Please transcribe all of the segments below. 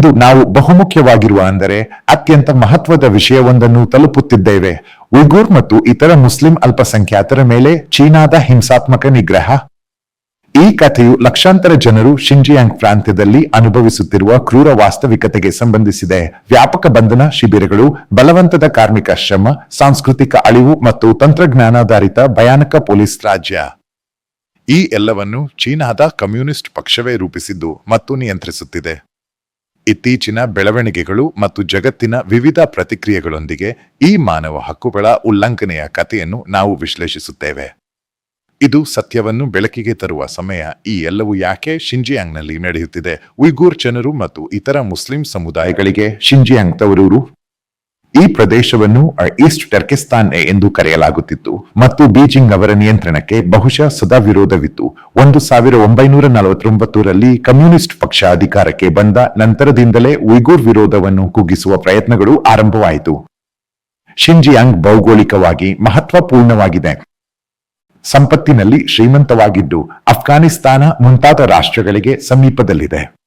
ಇಂದು ನಾವು ಬಹುಮುಖ್ಯವಾಗಿರುವ ಅಂದರೆ ಅತ್ಯಂತ ಮಹತ್ವದ ವಿಷಯವೊಂದನ್ನು ತಲುಪುತ್ತಿದ್ದೇವೆ. ಉಗುರ್ ಮತ್ತು ಇತರ ಮುಸ್ಲಿಂ ಅಲ್ಪಸಂಖ್ಯಾತರ ಮೇಲೆ ಚೀನಾದ ಹಿಂಸಾತ್ಮಕ ನಿಗ್ರಹ. ಈ ಕಥೆಯು ಲಕ್ಷಾಂತರ ಜನರು ಶಿಂಜಿಯಾಂಗ್ ಪ್ರಾಂತ್ಯದಲ್ಲಿ ಅನುಭವಿಸುತ್ತಿರುವ ಕ್ರೂರ ವಾಸ್ತವಿಕತೆಗೆ ಸಂಬಂಧಿಸಿದೆ. ವ್ಯಾಪಕ ಬಂಧನ ಶಿಬಿರಗಳು, ಬಲವಂತದ ಕಾರ್ಮಿಕ ಶ್ರಮ, ಸಾಂಸ್ಕೃತಿಕ ಅಳಿವು ಮತ್ತು ತಂತ್ರಜ್ಞಾನಾಧಾರಿತ ಭಯಾನಕ ಪೊಲೀಸ್ ರಾಜ್ಯ. ಈ ಎಲ್ಲವನ್ನು ಚೀನಾದ ಕಮ್ಯುನಿಸ್ಟ್ ಪಕ್ಷವೇ ರೂಪಿಸಿದ್ದು ಮತ್ತು ನಿಯಂತ್ರಿಸುತ್ತಿದೆ. ಇತ್ತೀಚಿನ ಬೆಳವಣಿಗೆಗಳು ಮತ್ತು ಜಗತ್ತಿನ ವಿವಿಧ ಪ್ರತಿಕ್ರಿಯೆಗಳೊಂದಿಗೆ ಈ ಮಾನವ ಹಕ್ಕುಗಳ ಉಲ್ಲಂಘನೆಯ ಕಥೆಯನ್ನು ನಾವು ವಿಶ್ಲೇಷಿಸುತ್ತೇವೆ. ಇದು ಸತ್ಯವನ್ನು ಬೆಳಕಿಗೆ ತರುವ ಸಮಯ ಈ ಎಲ್ಲವೂ ಯಾಕೆ ಶಿಂಜಿಯಾಂಗ್ನಲ್ಲಿ ನಡೆಯುತ್ತಿದೆ? ಉಯ್ಗೂರ್ ಜನರು ಮತ್ತು ಇತರ ಮುಸ್ಲಿಂ ಸಮುದಾಯಗಳಿಗೆ ಶಿಂಜಿಯಾಂಗ್ ತವರೂರು? ಈ ಪ್ರದೇಶವನ್ನು ಈಸ್ಟ್ ಟರ್ಕಿಸ್ತಾನ್ ಎಂದು ಕರೆಯಲಾಗುತ್ತಿತ್ತು ಮತ್ತು ಬೀಜಿಂಗ್ ಅವರ ನಿಯಂತ್ರಣಕ್ಕೆ ಬಹುಶಃ ಸದಾ ವಿರೋಧವಿತ್ತು. ಒಂದು ಸಾವಿರ ಒಂಬೈನೂರ ನಲವತ್ತೊಂಬತ್ತರಲ್ಲಿ ಕಮ್ಯುನಿಸ್ಟ್ ಪಕ್ಷ ಅಧಿಕಾರಕ್ಕೆ ಬಂದ ನಂತರದಿಂದಲೇ ಉಯ್ಗೂರ್ ವಿರೋಧವನ್ನು ಕುಗ್ಗಿಸುವ ಪ್ರಯತ್ನಗಳು ಆರಂಭವಾಯಿತು. ಶಿಂಜಿಯಾಂಗ್ ಭೌಗೋಳಿಕವಾಗಿ ಮಹತ್ವಪೂರ್ಣವಾಗಿದೆ. ಸಂಪತ್ತಿನಲ್ಲಿ ಶ್ರೀಮಂತವಾಗಿದ್ದು ಅಫ್ಘಾನಿಸ್ತಾನ ಮುಂತಾದ ರಾಷ್ಟ್ರಗಳಿಗೆ ಸಮೀಪದಲ್ಲಿದೆ.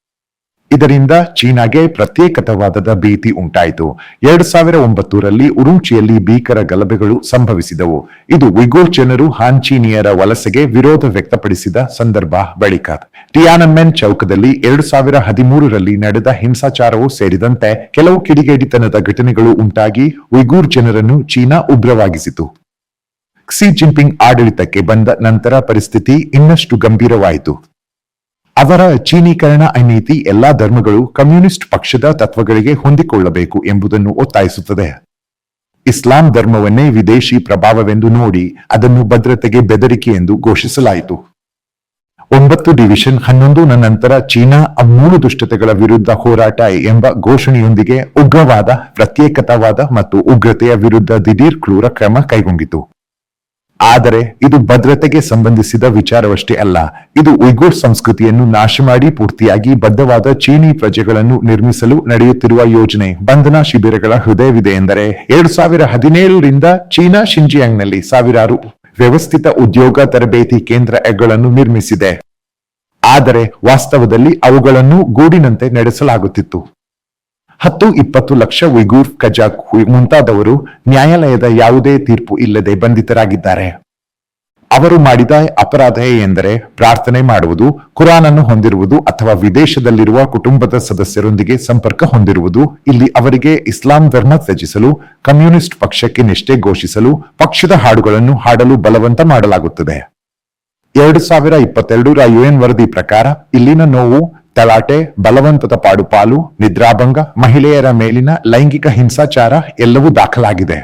ಇದರಿಂದ ಚೀನಾಗೆ ಪ್ರತ್ಯೇಕತಾವಾದದ ಭೀತಿ ಉಂಟಾಯಿತು. ಎರಡು ಸಾವಿರ ಒಂಬತ್ತರಲ್ಲಿ ಉರುಂಚಿಯಲ್ಲಿ ಭೀಕರ ಗಲಭೆಗಳು ಸಂಭವಿಸಿದವು. ಇದು ಉಯ್ಗೂರ್ ಜನರು ಹಾನ್ಚೀನಿಯರ ವಲಸೆಗೆ ವಿರೋಧ ವ್ಯಕ್ತಪಡಿಸಿದ ಸಂದರ್ಭ ಬಳಿಕ. ಟಿಯಾನಮೆನ್ ಚೌಕದಲ್ಲಿ ಎರಡು ಸಾವಿರ ಹದಿಮೂರರಲ್ಲಿ ನಡೆದ ಹಿಂಸಾಚಾರವೂ ಸೇರಿದಂತೆ ಕೆಲವು ಕಿಡಿಗೇಡಿತನದ ಘಟನೆಗಳು ಉಂಟಾಗಿ ಉಯ್ಗೂರ್ ಜನರನ್ನು ಚೀನಾ ಉಗ್ರವಾಗಿಸಿತು. ಕ್ಸಿ ಜಿನ್ಪಿಂಗ್ ಆಡಳಿತಕ್ಕೆ ಬಂದ ನಂತರ ಪರಿಸ್ಥಿತಿ ಇನ್ನಷ್ಟು ಗಂಭೀರವಾಯಿತು. ಅವರ ಚೀನೀಕರಣ ನೀತಿ ಎಲ್ಲಾ ಧರ್ಮಗಳು ಕಮ್ಯುನಿಸ್ಟ್ ಪಕ್ಷದ ತತ್ವಗಳಿಗೆ ಹೊಂದಿಕೊಳ್ಳಬೇಕು ಎಂಬುದನ್ನು ಒತ್ತಾಯಿಸುತ್ತದೆ. ಇಸ್ಲಾಂ ಧರ್ಮವನ್ನೇ ವಿದೇಶಿ ಪ್ರಭಾವವೆಂದು ನೋಡಿ ಅದನ್ನು ಭದ್ರತೆಗೆ ಬೆದರಿಕೆ ಎಂದು ಘೋಷಿಸಲಾಯಿತು. ಒಂಬತ್ತು ಡಿವಿಷನ್ ಹನ್ನೊಂದು ನಂತರ ಚೀನಾ ಮೂರು ದುಷ್ಟತೆಗಳ ವಿರುದ್ಧ ಹೋರಾಟ ಎಂಬ ಘೋಷಣೆಯೊಂದಿಗೆ ಉಗ್ರವಾದ, ಪ್ರತ್ಯೇಕತಾವಾದ ಮತ್ತು ಉಗ್ರತೆಯ ವಿರುದ್ಧ ದಿಢೀರ್ ಕ್ರೂರ ಕ್ರಮ ಕೈಗೊಂಡಿತು. ಆದರೆ ಇದು ಭದ್ರತೆಗೆ ಸಂಬಂಧಿಸಿದ ವಿಚಾರವಷ್ಟೇ ಅಲ್ಲ, ಇದು ಉಯ್ಗೂರ್ ಸಂಸ್ಕೃತಿಯನ್ನು ನಾಶ ಮಾಡಿ ಪೂರ್ತಿಯಾಗಿ ಬದ್ಧವಾದ ಚೀನಿ ಪ್ರಜೆಗಳನ್ನು ನಿರ್ಮಿಸಲು ನಡೆಯುತ್ತಿರುವ ಯೋಜನೆ ಬಂಧನ ಶಿಬಿರಗಳ ಹೃದಯವಿದೆ ಎಂದರೆ ಎರಡು ಸಾವಿರ ಹದಿನೇಳರಿಂದ ಚೀನಾ ಶಿಂಜಿಯಾಂಗ್ನಲ್ಲಿ ಸಾವಿರಾರು ವ್ಯವಸ್ಥಿತ ಉದ್ಯೋಗ ತರಬೇತಿ ಕೇಂದ್ರಗಳನ್ನು ನಿರ್ಮಿಸಿದೆ. ಆದರೆ ವಾಸ್ತವದಲ್ಲಿ ಅವುಗಳನ್ನು ಗೂಡಿನಂತೆ ನಡೆಸಲಾಗುತ್ತಿತ್ತು. ಹತ್ತು ಇಪ್ಪತ್ತು ಲಕ್ಷ ಉಯ್ಗೂರ್ ಕಜಾಕ್ ಮುಂತಾದವರು ನ್ಯಾಯಾಲಯದ ಯಾವುದೇ ತೀರ್ಪು ಇಲ್ಲದೆ ಬಂಧಿತರಾಗಿದ್ದಾರೆ. ಅವರು ಮಾಡಿದ ಅಪರಾಧ ಎಂದರೆ ಪ್ರಾರ್ಥನೆ ಮಾಡುವುದು ಕುರಾನ್ ಅನ್ನು ಹೊಂದಿರುವುದು ಅಥವಾ ವಿದೇಶದಲ್ಲಿರುವ ಕುಟುಂಬದ ಸದಸ್ಯರೊಂದಿಗೆ ಸಂಪರ್ಕ ಹೊಂದಿರುವುದು, ಇಲ್ಲಿ ಅವರಿಗೆ ಇಸ್ಲಾಂ ಧರ್ಮ ತ್ಯಜಿಸಲು, ಕಮ್ಯುನಿಸ್ಟ್ ಪಕ್ಷಕ್ಕೆ ನಿಷ್ಠೆ ಘೋಷಿಸಲು, ಪಕ್ಷದ ಹಾಡುಗಳನ್ನು ಹಾಡಲು ಬಲವಂತ ಮಾಡಲಾಗುತ್ತದೆ. ಎರಡು ಸಾವಿರ ಇಪ್ಪತ್ತೆರಡರ ಯುಎನ್ ವರದಿ ಪ್ರಕಾರ ಇಲ್ಲಿನ ನೋವು ತಲಾಟೆ, ಬಲವಂತದ ಪಾಡುಪಾಲು, ನಿದ್ರಾಭಂಗ, ಮಹಿಳೆಯರ ಮೇಲಿನ ಲೈಂಗಿಕ ಹಿಂಸಾಚಾರ ಎಲ್ಲವೂ ದಾಖಲಾಗಿದೆ.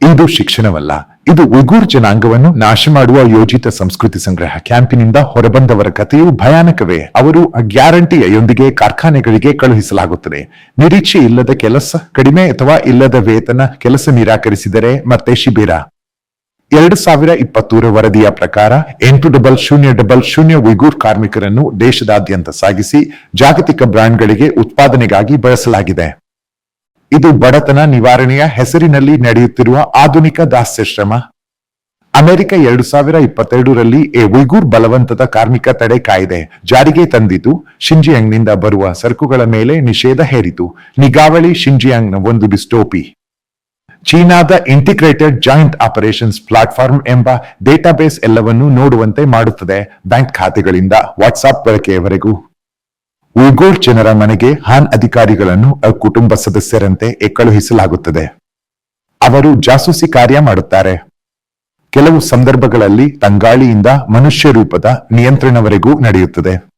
ಇದು ಶಿಕ್ಷಣವಲ್ಲ, ಇದು ಉಯ್ಗೂರ್ ಜನಾಂಗವನ್ನು ನಾಶ ಮಾಡುವ ಯೋಜಿತ ಸಂಸ್ಕೃತಿ ಸಂಗ್ರಹ ಕ್ಯಾಂಪಿನಿಂದ ಹೊರಬಂದವರ ಕಥೆಯು ಭಯಾನಕವೇ, ಅವರು ಗ್ಯಾರಂಟಿಯೊಂದಿಗೆ ಕಾರ್ಖಾನೆಗಳಿಗೆ ಕಳುಹಿಸಲಾಗುತ್ತದೆ. ನಿರೀಕ್ಷೆ ಇಲ್ಲದ ಕೆಲಸ ಕಡಿಮೆ ಅಥವಾ ಇಲ್ಲದ ವೇತನ ಕೆಲಸ ನಿರಾಕರಿಸಿದರೆ ಮತ್ತೆ ಶಿಬಿರ. ಎರಡು ಸಾವಿರ ಇಪ್ಪತ್ತೂರ ವರದಿಯ ಪ್ರಕಾರ ಎಂಟು ಡಬಲ್ ಶೂನ್ಯ ಡಬಲ್ ಶೂನ್ಯ ಉಯ್ಗೂರ್ ಕಾರ್ಮಿಕರನ್ನು ದೇಶದಾದ್ಯಂತ ಸಾಗಿಸಿ ಜಾಗತಿಕ ಬ್ರ್ಯಾಂಡ್ಗಳಿಗೆ ಉತ್ಪಾದನೆಗಾಗಿ ಬಳಸಲಾಗಿದೆ. ಇದು ಬಡತನ ನಿವಾರಣೆಯ ಹೆಸರಿನಲ್ಲಿ ನಡೆಯುತ್ತಿರುವ ಆಧುನಿಕ ದಾಸ್ಯಶ್ರಮ. ಅಮೆರಿಕ ಎರಡು ಸಾವಿರ ಇಪ್ಪತ್ತೆರಡರಲ್ಲಿ ಎ ಉಯ್ಗೂರ್ ಬಲವಂತದ ಕಾರ್ಮಿಕ ತಡೆ ಕಾಯ್ದೆ ಜಾರಿಗೆ ತಂದಿತು. ಶಿಂಜಿಯಾಂಗ್ನಿಂದ ಬರುವ ಸರಕುಗಳ ಮೇಲೆ ನಿಷೇಧ ಹೇರಿತು. ನಿಗಾವಳಿ ಶಿಂಜಿಯಾಂಗ್ನ ಒಂದು ಡಿಸ್ಟೋಪಿ. ಚೀನಾದ ಇಂಟಿಗ್ರೇಟೆಡ್ ಜಾಯಿಂಟ್ ಆಪರೇಷನ್ಸ್ ಪ್ಲಾಟ್ಫಾರ್ಮ್ ಎಂಬ ಡೇಟಾಬೇಸ್ ಎಲ್ಲವನ್ನೂ ನೋಡುವಂತೆ ಮಾಡುತ್ತದೆ ಬ್ಯಾಂಕ್ ಖಾತೆಗಳಿಂದ ವಾಟ್ಸ್ಆಪ್ ಬಳಕೆಯವರೆಗೂ. ಉಯ್ಗೂರ್ ಜನರ ಮನೆಗೆ ಹಾನ್ ಅಧಿಕಾರಿಗಳನ್ನು ಕುಟುಂಬ ಸದಸ್ಯರಂತೆ ಕಳುಹಿಸಲಾಗುತ್ತದೆ. ಅವರು ಜಾಸೂಸಿ ಕಾರ್ಯ ಮಾಡುತ್ತಾರೆ. ಕೆಲವು ಸಂದರ್ಭಗಳಲ್ಲಿ ತಂಗಾಳಿಯಿಂದ ಮನುಷ್ಯ ರೂಪದ ನಿಯಂತ್ರಣವರೆಗೂ ನಡೆಯುತ್ತದೆ.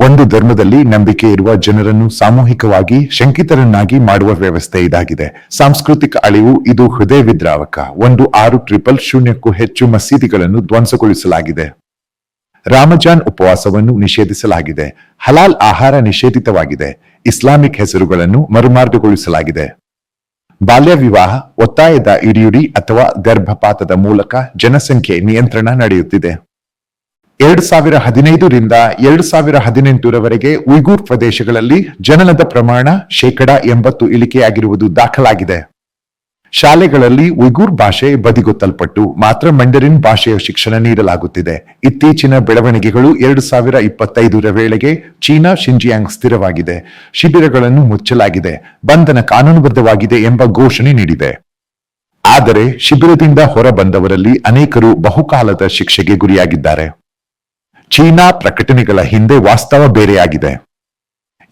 ಒಂದು ಧರ್ಮದಲ್ಲಿ ನಂಬಿಕೆ ಇರುವ ಜನರನ್ನು ಸಾಮೂಹಿಕವಾಗಿ ಶಂಕಿತರನ್ನಾಗಿ ಮಾಡುವ ವ್ಯವಸ್ಥೆ ಇದಾಗಿದೆ. ಸಾಂಸ್ಕೃತಿಕ ಅಳಿವು, ಇದು ಹೃದಯ ವಿದ್ರಾವಕ. ಒಂದು ಆರು ಟ್ರಿಪಲ್ ಶೂನ್ಯಕ್ಕೂ ಹೆಚ್ಚು ಮಸೀದಿಗಳನ್ನು ಧ್ವಂಸಗೊಳಿಸಲಾಗಿದೆ. ರಾಮಜಾನ್ ಉಪವಾಸವನ್ನು ನಿಷೇಧಿಸಲಾಗಿದೆ. ಹಲಾಲ್ ಆಹಾರ ನಿಷೇಧಿತವಾಗಿದೆ. ಇಸ್ಲಾಮಿಕ್ ಹೆಸರುಗಳನ್ನು ಮರುಮಾರ್ಗಗೊಳಿಸಲಾಗಿದೆ. ಬಾಲ್ಯ ವಿವಾಹ, ಒತ್ತಾಯದ ಇಡಿಯುಡಿ ಅಥವಾ ಗರ್ಭಪಾತದ ಮೂಲಕ ಜನಸಂಖ್ಯೆ ನಿಯಂತ್ರಣ ನಡೆಯುತ್ತಿದೆ. ಎರಡು ಸಾವಿರ ಹದಿನೈದರಿಂದ ಎರಡು ಸಾವಿರ ಹದಿನೆಂಟರವರೆಗೆ ಉಯ್ಗೂರ್ ಪ್ರದೇಶಗಳಲ್ಲಿ ಜನನದ ಪ್ರಮಾಣ ಶೇಕಡ ಎಂಬತ್ತು ಇಳಿಕೆಯಾಗಿರುವುದು ದಾಖಲಾಗಿದೆ. ಶಾಲೆಗಳಲ್ಲಿ ಉಯ್ಗೂರ್ ಭಾಷೆ ಬದಿಗೊತ್ತಲ್ಪಟ್ಟು ಮಾತ್ರ ಮಂಡರಿನ್ ಭಾಷೆಯ ಶಿಕ್ಷಣ ನೀಡಲಾಗುತ್ತಿದೆ. ಇತ್ತೀಚಿನ ಬೆಳವಣಿಗೆಗಳು ಎರಡು ಸಾವಿರ ಇಪ್ಪತ್ತೈದರ ವೇಳೆಗೆ ಚೀನಾ ಶಿಂಜಿಯಾಂಗ್ ಸ್ಥಿರವಾಗಿದೆ. ಶಿಬಿರಗಳನ್ನು ಮುಚ್ಚಲಾಗಿದೆ. ಬಂಧನ ಕಾನೂನುಬದ್ಧವಾಗಿದೆ ಎಂಬ ಘೋಷಣೆ ನೀಡಿದೆ. ಆದರೆ ಶಿಬಿರದಿಂದ ಹೊರಬಂದವರಲ್ಲಿ ಅನೇಕರು ಬಹುಕಾಲದ ಶಿಕ್ಷೆಗೆ ಗುರಿಯಾಗಿದ್ದಾರೆ. ಚೀನಾ ಪ್ರಕಟಣೆಗಳ ಹಿಂದೆ ವಾಸ್ತವ ಬೇರೆಯಾಗಿದೆ.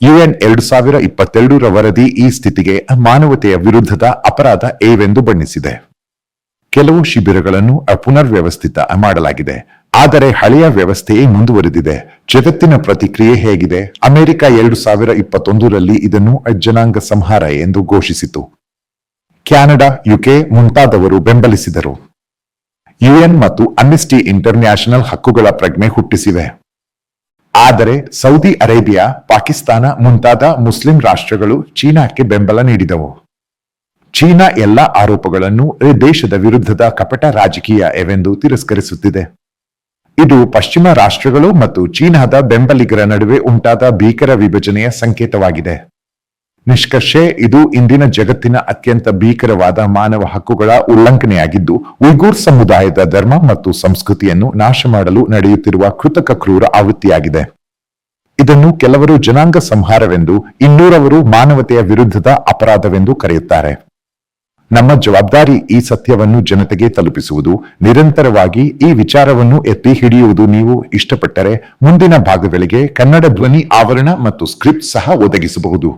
ಯುಎನ್ ಎರಡು ಸಾವಿರ ಇಪ್ಪತ್ತೆರಡರ ವರದಿ ಈ ಸ್ಥಿತಿಗೆ ಮಾನವತೆಯ ವಿರುದ್ಧದ ಅಪರಾಧ ಏವೆಂದು ಬಣ್ಣಿಸಿದೆ. ಕೆಲವು ಶಿಬಿರಗಳನ್ನು ಪುನರ್ವ್ಯವಸ್ಥಿತ ಮಾಡಲಾಗಿದೆ. ಆದರೆ ಹಳೆಯ ವ್ಯವಸ್ಥೆಯೇ ಮುಂದುವರೆದಿದೆ. ಜಗತ್ತಿನ ಪ್ರತಿಕ್ರಿಯೆ ಹೇಗಿದೆ. ಅಮೆರಿಕ ಎರಡು ಸಾವಿರ ಇಪ್ಪತ್ತೊಂದರಲ್ಲಿ ಇದನ್ನು ಜನಾಂಗ ಸಂಹಾರ ಎಂದು ಘೋಷಿಸಿತು. ಕ್ಯಾನಡಾ, ಯುಕೆ ಮುಂತಾದವರು ಬೆಂಬಲಿಸಿದರು. ಯುಎನ್ ಮತ್ತು ಅಮ್ನೆಸ್ಟಿ ಇಂಟರ್ನ್ಯಾಷನಲ್ ಹಕ್ಕುಗಳ ಪ್ರಜ್ಞೆ ಹುಟ್ಟಿಸಿವೆ. ಆದರೆ ಸೌದಿ ಅರೇಬಿಯಾ, ಪಾಕಿಸ್ತಾನ ಮುಂತಾದ ಮುಸ್ಲಿಂ ರಾಷ್ಟ್ರಗಳು ಚೀನಾಕ್ಕೆ ಬೆಂಬಲ ನೀಡಿದವು. ಚೀನಾ ಎಲ್ಲ ಆರೋಪಗಳನ್ನು ದೇಶದ ವಿರುದ್ಧದ ಕಪಟ ರಾಜಕೀಯ ಎವೆಂದು ತಿರಸ್ಕರಿಸುತ್ತಿದೆ. ಇದು ಪಶ್ಚಿಮ ರಾಷ್ಟ್ರಗಳು ಮತ್ತು ಚೀನಾದ ಬೆಂಬಲಿಗರ ನಡುವೆ ಉಂಟಾದ ಭೀಕರ ವಿಭಜನೆಯ ಸಂಕೇತವಾಗಿದೆ. ನಿಷ್ಕರ್ಷೆ ಇದು ಇಂದಿನ ಜಗತ್ತಿನ ಅತ್ಯಂತ ಭೀಕರವಾದ ಮಾನವ ಹಕ್ಕುಗಳ ಉಲ್ಲಂಘನೆಯಾಗಿದ್ದು, ಉಯ್ಗೂರ್ ಸಮುದಾಯದ ಧರ್ಮ ಮತ್ತು ಸಂಸ್ಕೃತಿಯನ್ನು ನಾಶ ಮಾಡಲು ನಡೆಯುತ್ತಿರುವ ಕೃತಕ ಕ್ರೂರ ಆವೃತ್ತಿಯಾಗಿದೆ. ಇದನ್ನು ಕೆಲವರು ಜನಾಂಗ ಸಂಹಾರವೆಂದು, ಇನ್ನೂರವರು ಮಾನವತೆಯ ವಿರುದ್ಧದ ಅಪರಾಧವೆಂದು ಕರೆಯುತ್ತಾರೆ. ನಮ್ಮ ಜವಾಬ್ದಾರಿ ಈ ಸತ್ಯವನ್ನು ಜನತೆಗೆ ತಲುಪಿಸುವುದು, ನಿರಂತರವಾಗಿ ಈ ವಿಚಾರವನ್ನು ಎತ್ತಿ ಹಿಡಿಯುವುದು ನೀವು ಇಷ್ಟಪಟ್ಟರೆ ಮುಂದಿನ ಭಾಗಗಳಿಗೆ ಕನ್ನಡ ಧ್ವನಿ ಆವರಣ ಮತ್ತು ಸ್ಕ್ರಿಪ್ಟ್ ಸಹ ಒದಗಿಸಬಹುದು.